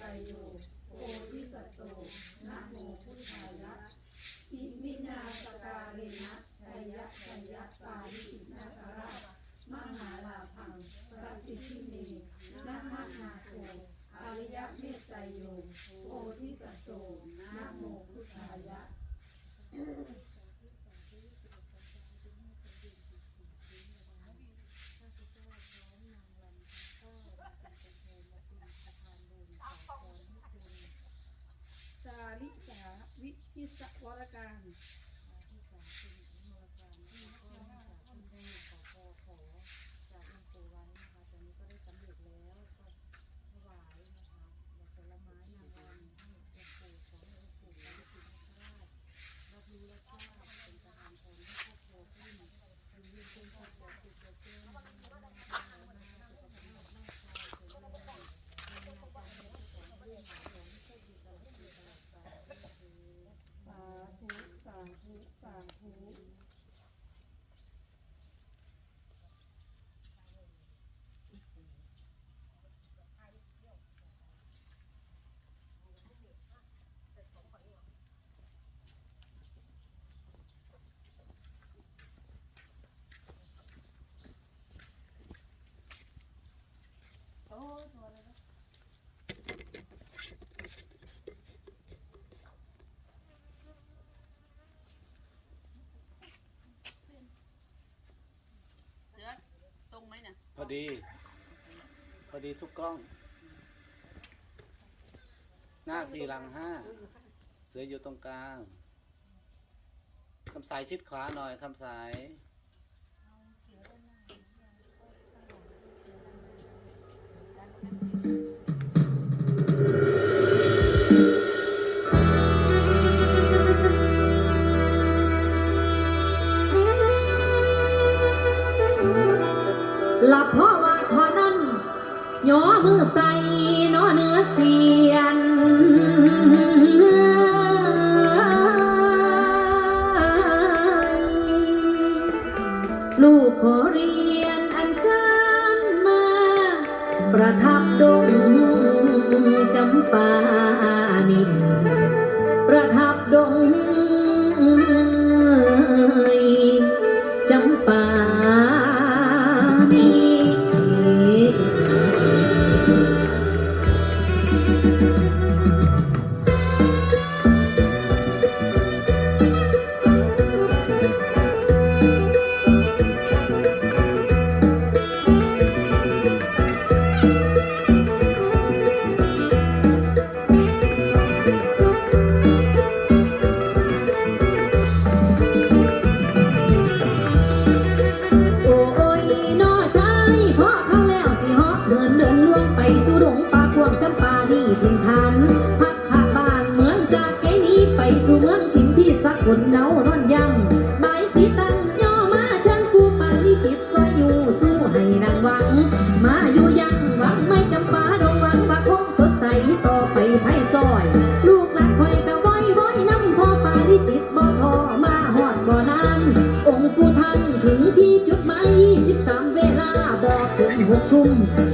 Try to do carne. พอดี พอดีทุกกล้อง หน้าสี่หลังห้า เสืออยู่ตรงกลาง คำสายชิดขวาหน่อย คำสาย ลูกขอเรียนอัญเชิญมา ประทับดงจำปา 我终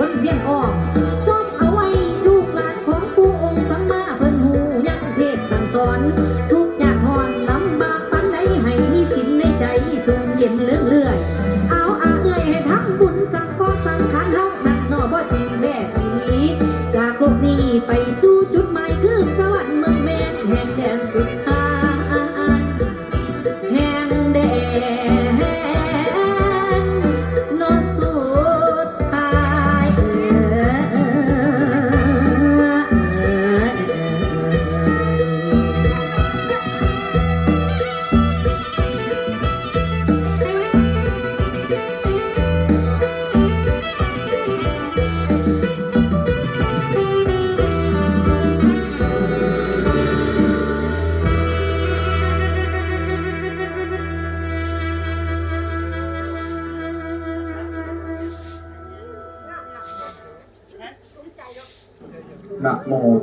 วนเบียนออกซ่อมเอาไว้ลูกหลานของผู้องค์สัมมาเพิ่นหูยังเทศสั่งสอน ทุกอย่างหอนลำบากปันใดให้มีสินในใจสุขเย็นเลื่อเรื่อยเอาอาเอยให้ทำบุญสังก็สังขารเฮานักหนอบ่จริงแบบนี้ จากโลกนี้ไปสู่จุดหมายคือสวรรค์เมืองแมนแห่งแดนสุดท้ายแห่งแดน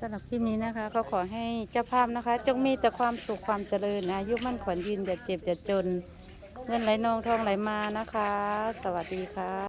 สำหรับคลิปนี้นะคะ ก็ขอให้เจ้าภาพนะคะ จงมีแต่ความสุขความเจริญอายุมั่นขวัญยืนอย่าเจ็บอย่าจน เงินไหลนองทองไหลมานะคะ สวัสดีค่ะ